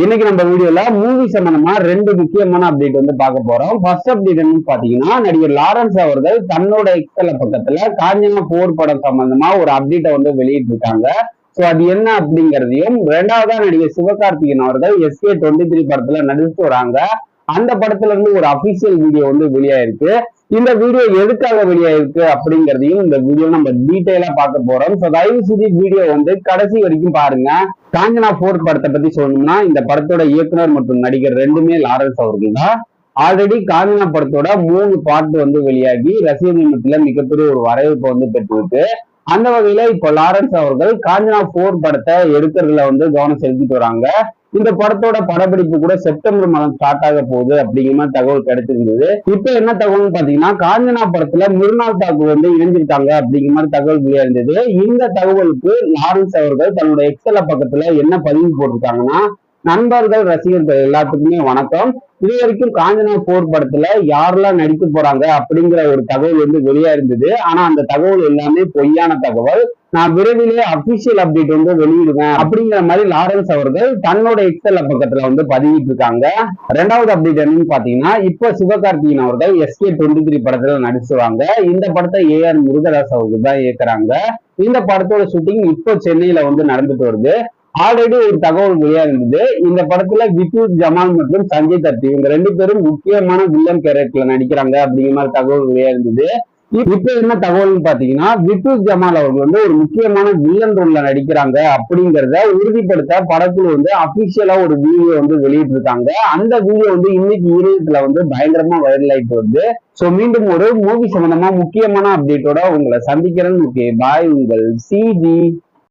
இன்னைக்கு நம்ம வீடியோல மூவி சம்பந்தமா ரெண்டு முக்கியமான அப்டேட் வந்து பார்க்க போறோம். ஃபர்ஸ்ட் அப்டேட் என்னன்னு பாத்தீங்கன்னா நடிகர் லாரன்ஸ் அவர்கள் தன்னோட எக்ஸல பக்கத்துல காஞ்சனா போர் படம் சம்பந்தமா ஒரு அப்டேட்டை வந்து வெளியிட்டு இருக்காங்க சோ அது என்ன அப்படிங்கறதையும் ரெண்டாவதா நடிகர் சிவகார்த்திகேயன் அவர்கள் எஸ்கே டுவெண்ட்டி த்ரீ படத்துல நடிச்சு வராங்க. அந்த படத்துல இருந்து ஒரு அபிஷியல் வீடியோ வந்து வெளியாயிருக்கு. இந்த வீடியோ எதுக்காக வெளியாயிருக்கு அப்படிங்கறதையும் இந்த வீடியோ நம்ம டீட்டெயிலா பார்க்க போறோம். ஸோ தயவு வீடியோ வந்து கடைசி வரைக்கும் பாருங்க. காஞ்சனா போர்ட் படத்தை பத்தி சொல்லணும்னா இந்த படத்தோட இயக்குனர் மற்றும் நடிகர் ரெண்டுமே லாரன்ஸ் அவர்கள் தான். ஆல்ரெடி காஞ்சனா படத்தோட மூணு பாட்டு வந்து வெளியாகி ரசிகர்கள் மத்தியில மிகப்பெரிய ஒரு வரவேற்பு வந்து பெற்றிருக்கு. அந்த வகையில இப்போ லாரன்ஸ் அவர்கள் காஞ்சனா போர் படத்தை எடுக்கிறதுல வந்து கவனம் செலுத்திட்டு வராங்க. இந்த படத்தோட படப்பிடிப்பு கூட செப்டம்பர் மாதம் ஸ்டார்ட் ஆக போகுது அப்படிங்கிற மாதிரி தகவல் கிடைச்சிருந்தது. இப்ப என்ன தகவல்னு பாத்தீங்கன்னா காஞ்சனா படத்துல மிருனால் தாக்கூர் வந்து இணைஞ்சிருக்காங்க அப்படிங்கிற மாதிரி தகவல் வெளியா இருந்தது. இந்த தகவலுக்கு லாரன்ஸ் அவர்கள் தன்னோட எக்ஸல பக்கத்துல என்ன பதிவு போட்டிருக்காங்கன்னா நண்பர்கள் ரசிகர்கள் எல்லாத்துக்குமே வணக்கம். இது வரைக்கும் காஞ்சனா போர் படத்துல யாரெல்லாம் நடிக்க போறாங்க அப்படிங்கிற ஒரு தகவல் வந்து வெளியா இருந்தது. ஆனா அந்த தகவல் எல்லாமே பொய்யான தகவல். நான் விரைவிலே அபிஷியல் அப்டேட் வந்து வெளியிடுவேன் அப்படிங்கிற மாதிரி லாரன்ஸ் அவர்கள் தன்னோட எக்ஸல் பக்கத்துல வந்து பதிவிட்டு இருக்காங்க ரெண்டாவது அப்டேட் என்னன்னு பாத்தீங்கன்னா இப்போ சிவகார்த்திகேயன் அவர்கள் எஸ்கே டுவெண்ட்டி த்ரீ படத்துல நடிச்சுவாங்க இந்த படத்தை ஏஆர் முருகதாஸ் அவர்கள் தான் இயக்குறாங்க. இந்த படத்தோட ஷூட்டிங் இப்போ சென்னையில வந்து நடந்துட்டு வருது. ஆல்ரெடி ஒரு தகவல் வெளியா இருந்தது இந்த படத்துல விபுல் ஜமால் மற்றும் சஞ்சய் தத்தி இவங்க ரெண்டு பேரும் முக்கியமான வில்லன் கேரக்டர்ல நடிக்கிறாங்க அப்படிங்கிற மாதிரி தகவல் வெளியா இருந்தது இப்ப என்ன தகவல்னு பாத்தீங்கன்னா விபுல் ஜமால் அவர்கள் வந்து ஒரு முக்கியமான வில்லன் ரோல்ல நடிக்கிறாங்க அப்படிங்கறத உறுதிப்படுத்த படத்துல வந்து அபிஷியலா ஒரு வீடியோ வந்து வெளியிட்டு இருக்காங்க அந்த வீடியோ வந்து இன்னைக்கு ஈரத்துல வந்து பயங்கரமா வைரல் ஆயிட்டு வருது. சோ மீண்டும் ஒரு மூவி சம்பந்தமா முக்கியமான அப்டேட்டோட உங்களை சந்திக்கிறேன். ஓகே பாய் உங்கள் சிஜி